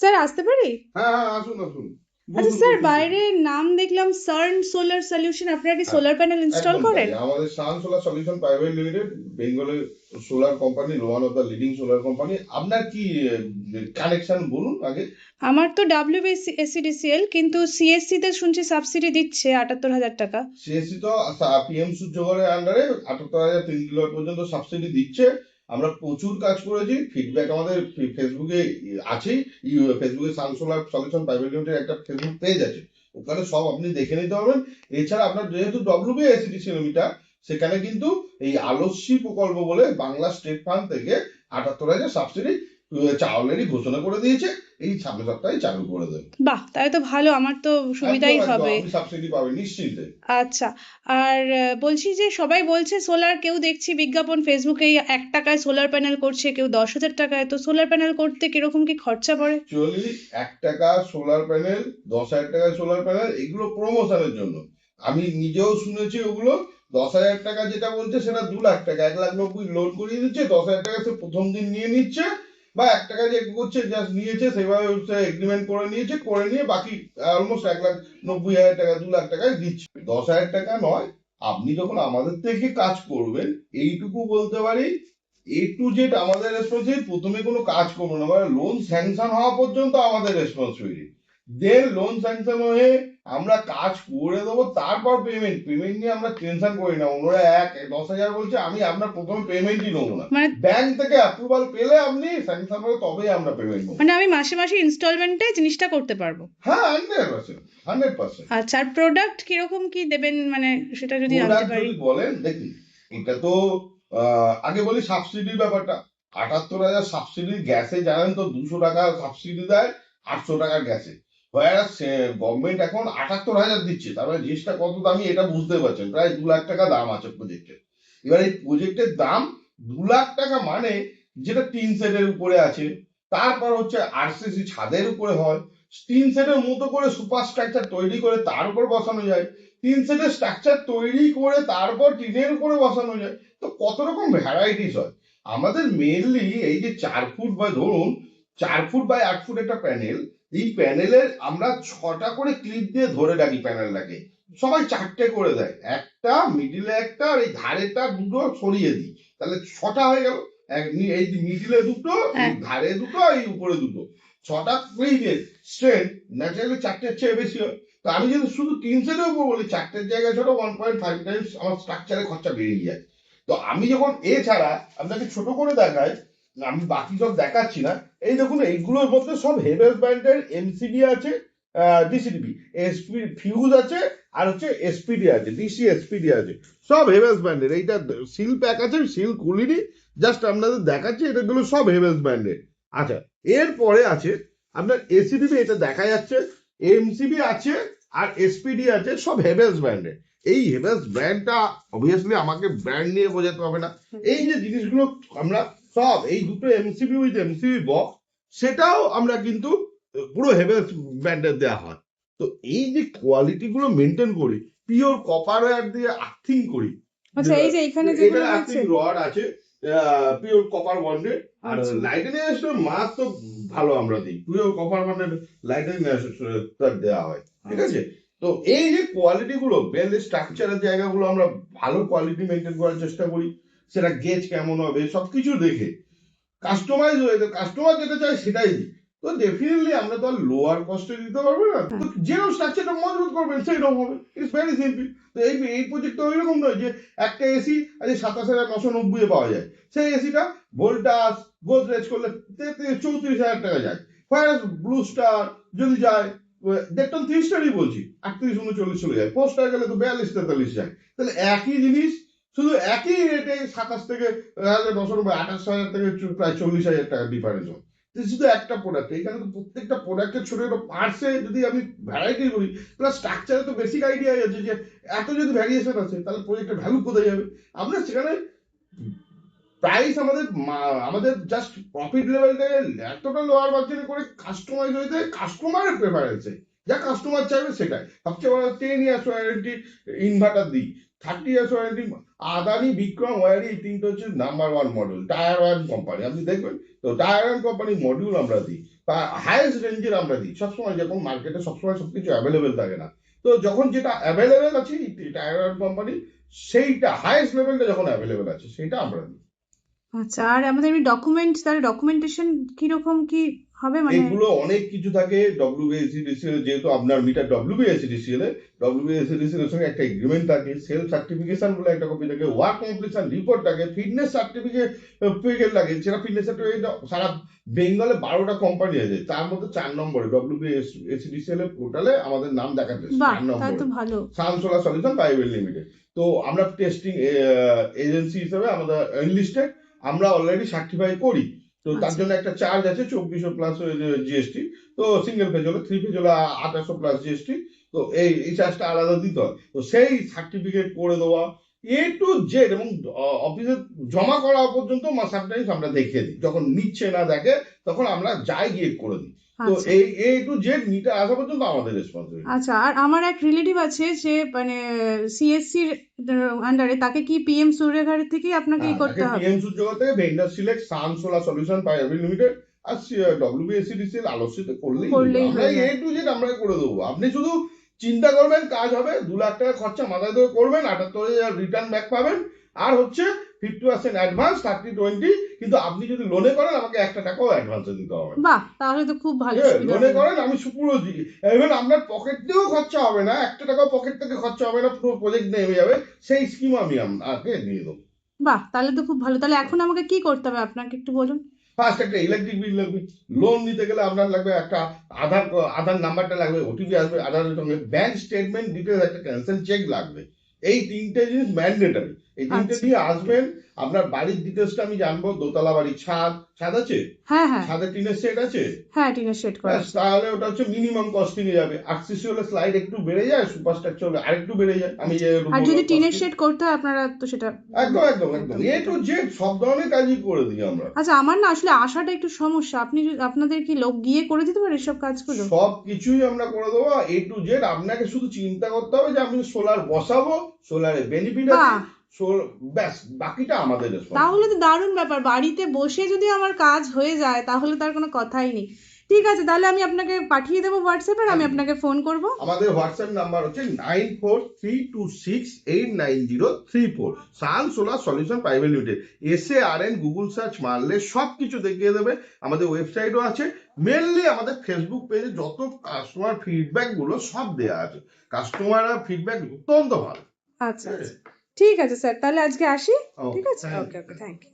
Sir আসতে পারি? হ্যাঁ হ্যাঁ আসুন আসুন। আচ্ছা স্যার বাইরে নাম দেখলাম সার্ন সোলার সলিউশন আপনারা কি সোলার প্যানেল ইনস্টল করেন। আমাদের Sun Solar Solution Private Limited বেঙ্গলের solar company one of the leading solar company আপনার কি কানেকশন বলুন আগে। আমার তো ডাব্লিউবিসি এসিডিসিএল কিন্তু সিএসসি তে শুনছি সাবসিডি দিচ্ছে আটাত্তর হাজার টাকা। সিএসসি তো পিএম সূর্যগড়ের আন্ডারে আটাত্তর হাজার তিন কিলো পর্যন্ত সাবসিডি দিচ্ছে। আমরা প্রচুর কাজ করেছি ফিডব্যাক আমাদের ফেসবুকে আছে ফেসবুকে Sun Solar Solution Private Limited একটা ফেসবুক পেজ আছে, ওখানে সব আপনি দেখে নিতে পারবেন। এছাড়া আপনার যেহেতু ডব্লিউবি এসিডিসি সিনেমিটা সেখানে কিন্তু এই আলস্যি প্রকল্প বলে বাংলা স্টেট ফান্ড থেকে আটাত্তর হাজার সাবসিডি অলরেডি ঘোষণা করে দিয়েছে এই সামনে সপ্তাহে চালু করে দেবে। বাহ তাহলে তো ভালো আমার তো সুবিধাই হবে। আপনি সাবসিডি পাবেন নিশ্চিন্তে। আচ্ছা আর বলছি যে সবাই বলছে সোলার কেউ দেখছি বিজ্ঞাপন ফেসবুকে এক টাকায় সোলার প্যানেল করছে কেউ দশ হাজার টাকায় তো সোলার প্যানেল করতে কীরকম কি খরচা পড়ে? অ্যাকচুয়ালি এক টাকা সোলার প্যানেল দশ হাজার টাকায় সোলার প্যানেল এগুলো প্রমোশনের জন্য। আমি নিজেও শুনেছি ওগুলো দশ হাজার টাকা যেটা বলছে সেটা দু লাখ টাকা এক লাখ নব্বই লোন করিয়ে দিচ্ছে দশ হাজার টাকা সে প্রথম দিন নিয়ে নিচ্ছে বা এক টাকা যে করছে জাস্ট নিয়েছে, সেভাবে এগ্রিমেন্ট করে নিয়েছে, করে নিয়ে বাকি অলমোস্ট এক লাখ নব্বই হাজার টাকা, দু লাখ টাকায় দিচ্ছে। দশ হাজার টাকা নয়, আপনি যখন আমাদের থেকে কাজ করবেন, এইটুকু বলতে পারি এ টু জেড আমাদের রেসপন্সিবিলিটি প্রথমে কোনো কাজ করব না মানে লোন স্যাংশন হওয়া পর্যন্ত আমাদের রেসপন্সিবিলিটি দেন লোন স্যাংশন হয়ে আমরা কাজ করে দেবো তারপর পেমেন্ট পেমেন্ট নিয়ে আমরা টেনশন করি না। ওনারা এক দশ হাজার বলছে আমি আপনার প্রথমে পেমেন্টই নেব না। মানে ব্যাংক থেকে অ্যাপ্রুভাল পেলে আপনি স্যাংশন হলে তবেই আমরা পেমেন্ট নেব। মানে আমি মাসে মাসে ইনস্টলমেন্টে জিনিসটা করতে পারব? হ্যাঁ হান্ড্রেড পার্সেন্ট হান্ড্রেড পার্সেন্ট আচ্ছা আর প্রোডাক্ট কীরকম কি দেবেন? মানে সেটা যদি জানতে পারি। বলেন দেখুন এটা তো আগে বলি সাবসিডির ব্যাপারটা। আটাত্তর হাজার সাবসিডি গ্যাসে জানেন তো দুশো টাকা সাবসিডি দেয় আটশো টাকা গ্যাসে গভর্নমেন্ট এখন আটাত্তর হাজার দিচ্ছে। তার মানে জিনিসটা কত দামি এটা বুঝতে পারছেন। প্রায় দু লাখ টাকা দাম আছে প্রজেক্টের এবার এই প্রজেক্টের দাম দু লাখ টাকা মানে যেটা তিন সেটের উপরে আছে, তারপর হচ্ছে আরসিসি ছাদের উপরে হয়। তিন সেটের মতো করে সুপার স্ট্রাকচার তৈরি করে তার উপর বসানো যায়। তিন সেটের স্ট্রাকচার তৈরি করে তারপর টিনের উপরে বসানো যায়। তো কত রকম ভ্যারাইটিস হয়। আমাদের মেনলি এই যে চার ফুট বা ধরুন চার ফুট বাই আট ফুট একটা প্যানেল এই প্যানেলের আমরা ছটা করে ক্লিপ দিয়ে ধরে রাখি প্যানেলটাকে সবাই চারটে করে দেয়। একটা মিডিলে একটা আর এই ধারেটা দুটো সরিয়ে দিই। তাহলে ছটা হয়ে গেল। এই মিডিলে দুটো হ্যাঁ। ধারে দুটো এই উপরে দুটো। ছটা ক্লিপের স্ট্রেন্থ ন্যাচারালি চারটের চেয়ে বেশি হয়। তো আমি যদি শুধু তিন সেটের উপর বলি চারটের জায়গায় ছোট ওয়ান পয়েন্ট ফাইভ টাইমস আমার স্ট্রাকচারে খরচা বেরিয়ে যায়। তো আমি যখন এছাড়া আপনাকে ছোট করে দেখাই আমি বাকি সব দেখাচ্ছি না। এই দেখুন এইগুলোর মধ্যে সব হেভেলস ব্র্যান্ডের এমসিডি আছে ডিসিডিবি এসপি ফিউজ আছে আর হচ্ছে এসপিডি আছে ডিসি এসপিডি আছে। সব হেভেলস ব্র্যান্ডের এইটা সিল প্যাক আছে সিল খুলিনি জাস্ট আপনাদের দেখাচ্ছি এটাগুলো সব হেভেলস ব্র্যান্ডের আচ্ছা এরপরে আছে আপনার এসিডিবি এটা দেখা যাচ্ছে এমসিবি আছে আর এসপিডি আছে সব হেভেলস ব্র্যান্ডের এই হেভেলস ব্র্যান্ডটা অবভিয়াসলি আমাকে ব্র্যান্ড নিয়ে বোঝাতে হবে না। এই যে জিনিসগুলো আমরা সব এই দুটো এমসিবি উইথ এমসিবি বক্স সেটাও আমরা কিন্তু পুরো হেভেলস ব্র্যান্ডের দেওয়া হয় তো এই যে কোয়ালিটি গুলো মেনটেন করি পিওর কপার ওয়্যার দিয়ে আর্থিং করি আচ্ছা এই যে এখানে যেগুলো আছে আর্থিং রড আছে পিওর কপার বন্ডেড আর। লাইটেনিং অ্যাসেসর মাছ তো ভালো আমরা দিই pure copper bonded lightning arrester দেওয়া হয় ঠিক আচ্ছা। আছে তো এই যে কোয়ালিটি গুলো বেল স্ট্রাকচারের জায়গাগুলো আমরা ভালো কোয়ালিটি মেনটেন করার চেষ্টা করি সেটা গেজ কেমন হবে, সবকিছু দেখে। কাস্টমাইজ হয়ে কাস্টমার যেটা চায় সেটাই তো ডেফিনেটলি আমরা তো আর লোয়ার কস্টে দিতে পারব না। তো যেরকম স্ট্রাকচারটা মজবুত করবেন, সেইরকম হবে। ইটস ভেরি সিম্পল তো এই এই প্রজেক্টটা ওইরকম নয় যে একটা এসি আজ সাতাশ হাজার নশো নব্বই পাওয়া যায়। সেই এসিটা ভোল্টাস গোদরেজ করলে চৌত্রিশ হাজার টাকা যায়। ফায়ার ব্লু স্টার যদি যায় দেখতাম থ্রি স্টারই বলছি, আটত্রিশ, উনচল্লিশ চলে যায়। ফোর স্টার গেলে তো বিয়াল্লিশ, তেতাল্লিশ যায়। তাহলে একই জিনিস শুধু একই রেটে সাতাশ থেকে নশো নব্বই আঠাশ হাজার থেকে প্রায় চল্লিশ হাজার টাকা ডিফারেন্স হয়। শুধু একটা প্রোডাক্ট এখানে তো প্রত্যেকটা প্রোডাক্টের ছোট ছোট পার্টসে যদি আমি ভ্যারাইটি করি প্লাস স্ট্রাকচারে তো বেসিক আইডিয়া আছে যে এত যদি ভ্যারিয়েশন আছে তাহলে প্রজেক্টের ভ্যালু কোথায় যাবে? আমরা সেখানে প্রাইস আমাদের আমাদের জাস্ট প্রফিট লেভেলটাকে এতটা লোয়ার বাজেটে করে কাস্টমাইজ হয়ে যায় কাস্টমারের প্রেফারেন্সে যা কাস্টমার চাইবে সেটাই। সবচেয়ে বড় টেন ইয়ার্স ওয়ারেন্টি ইনভার্টার দিই। Thirty years warranty Adani, Vikram, Waaree, এই তিনটে হচ্ছে number one model tier one company আপনি দেখবেন, তো টায়ার ওয়ান কোম্পানির মডিউল আমরা দিই হাইয়েস্ট রেঞ্জের আমরা দিই। সবসময় যখন মার্কেটে সবসময় সবকিছু অ্যাভেলেবেল থাকে না। তো যখন যেটা অ্যাভেলেবেল আছে টায়ার কোম্পানি সেইটা হাইয়েস্ট লেভেলটা যখন অ্যাভেলেবেল আছে সেটা আমরা দিই। আচ্ছা আর আমাদের এমনি ডকুমেন্ট তাহলে ডকুমেন্টেশন কীরকম কি হবে? মানে এগুলো অনেক কিছু থাকে ডব্লিউবিএসিডিসিএল যেহেতু আপনার মিটার ডব্লিউবিএসিডিসিএল এ ডব্লিউবিএসিডিসিএল এর সঙ্গে একটা এগ্রিমেন্ট থাকে সেলফ সার্টিফিকেশন বলে একটা কপি থাকে ওয়ার্ক কমপ্লিশন রিপোর্ট থাকে ফিটনেস সার্টিফিকেট লাগে সেটা ফিটনেস সার্টিফিকেট সারা বেঙ্গলে বারোটা কোম্পানি আছে তার মধ্যে চার নম্বরে ডব্লিউবিএসিডিসিএল এর পোর্টালে আমাদের নাম দেখাতে চার নম্বরে। তো ভালো। সানসোলা সলিউশন প্রাইভেট লিমিটেড তো আমরা টেস্টিং এজেন্সি হিসেবে আমাদের এনলিস্টেড আমরা অলরেডি সার্টিফাই করি। তো তার আচ্ছা। জন্য একটা চার্জ আছে চব্বিশশো প্লাস জিএসটি তো সিঙ্গেল পেজ হলে থ্রি পেজ হলে আঠাশশো প্লাস জিএসটি তো এই এই চার্জটা আলাদা দিতে হয়। তো সেই সার্টিফিকেট করে দেওয়া এ টু জেড এবং অফিসে জমা করা পর্যন্ত সামটাইমস আমরা দেখিয়ে দিই। যখন নিচ্ছে না দেখে তখন আমরা যাই গিয়ে করে দিই। তো আচ্ছা। এই এ টু জেড মিটার আসা পর্যন্ত আমাদের রেসপন্সিবিলিটি আচ্ছা আর আমার এক রিলেটিভ আছে যে মানে সিএসসির আন্ডারে তাকে কি পিএম সূর্যঘর থেকেই আপনাকে ই করতে হবে? পিএম সূর্যগর থেকে vendor select Sun Solar Solution Private Limited আর ডব্লিউবিএসিডিসিএল আলোচিত করলেই আমরা হয়ে এ টু জেড আমরা করে দেবো। আপনি শুধু চিন্তা করবেন কাজ হবে দু লাখ টাকা খরচা মাথায় ধরে করবেন আটাত্তর হাজার রিটার্ন ব্যাক পাবেন। আর হচ্ছে fifty percent advance thirty twenty কিন্তু আপনি যদি লোনে করেন আমাকে একটা টাকাও অ্যাডভান্সে দিতে হবে বাহ তাহলে তো খুব ভালো লোনে করেন আমি পুরো দিই এবার আপনার পকেট দিয়েও খরচা হবে না একটা টাকাও পকেট থেকে খরচা হবে না পুরো প্রজেক্ট নেমে যাবে। সেই স্কিম আমি আপনাকে দিয়ে দেবো। বাহ তাহলে তো খুব ভালো। তাহলে এখন আমাকে কি করতে হবে? আপনাকে একটু বলুন। ফার্স্ট একটা ইলেকট্রিক বিল লাগবে। লোন নিতে গেলে আপনার লাগবে একটা আধার আধার নাম্বারটা লাগবে ওটিপি আসবে, আধারের সঙ্গে ব্যাংক স্টেটমেন্ট ডিটেলস একটা ক্যান্সেল চেক লাগবে। এই তিনটে জিনিস ম্যান্ডেটারি এই তিনটে আচ্ছা। দিয়ে আসবেন আপনার বাড়ির ডিটেলসটা আমি জানব দোতলা বাড়ি ছাদ ছাদ আছে? হ্যাঁ হ্যাঁ। ছাদে টিনের সেট আছে? হ্যাঁ টিনের শেড করা তাহলে ওটা হচ্ছে মিনিমাম কস্টিং এ যাবে। আরসিসি হলে স্লাইড একটু বেড়ে যায় সুপারস্ট্রাকচার হলে আরেকটু বেড়ে যায়। আমি যে আর যদি টিনের শেড করতে হয় আপনারা তো সেটা একদম একদম একদম। এ টু জেড সব ধরনের কাজই করে দিই আমরা। আচ্ছা আমার না আসলে আসাটা একটু সমস্যা। আপনি আপনাদের কি লোক গিয়ে করে দিতে পারে এসব কাজগুলো? সব কিছুই আমরা করে দেবো। এ টু জেড আপনাকে শুধু চিন্তা করতে হবে যে আমি সোলার বসাবো সোলারে বেনিফিট আছে। বাহ ব্যাস বাকিটা আমাদের তাহলে তো দারুণ ব্যাপার বাড়িতে বসে যদি আমার কাজ হয়ে যায় তাহলে তার কোনো কথাই নেই। ঠিক আছে তাহলে আমি আপনাকে পাঠিয়ে দেবো হোয়াটসঅ্যাপে আর আমি আপনাকে ফোন করব। আমাদের হোয়াটসঅ্যাপ নাম্বার হচ্ছে nine four three two six eight nine zero three four Sun Solar Solution Private Limited এসে আর এন গুগল সার্চ মারলে সব কিছু দেখিয়ে দেবে। আমাদের ওয়েবসাইটও আছে। মেনলি আমাদের ফেসবুক পেজে যত কাস্টমার ফিডব্যাকগুলো সব দেওয়া আছে। কাস্টমার ফিডব্যাক অত্যন্ত ভালো। আচ্ছা আচ্ছা। ঠিক আছে স্যার তাহলে আজকে আসি? ঠিক আছে? ওকে ওকে থ্যাংক ইউ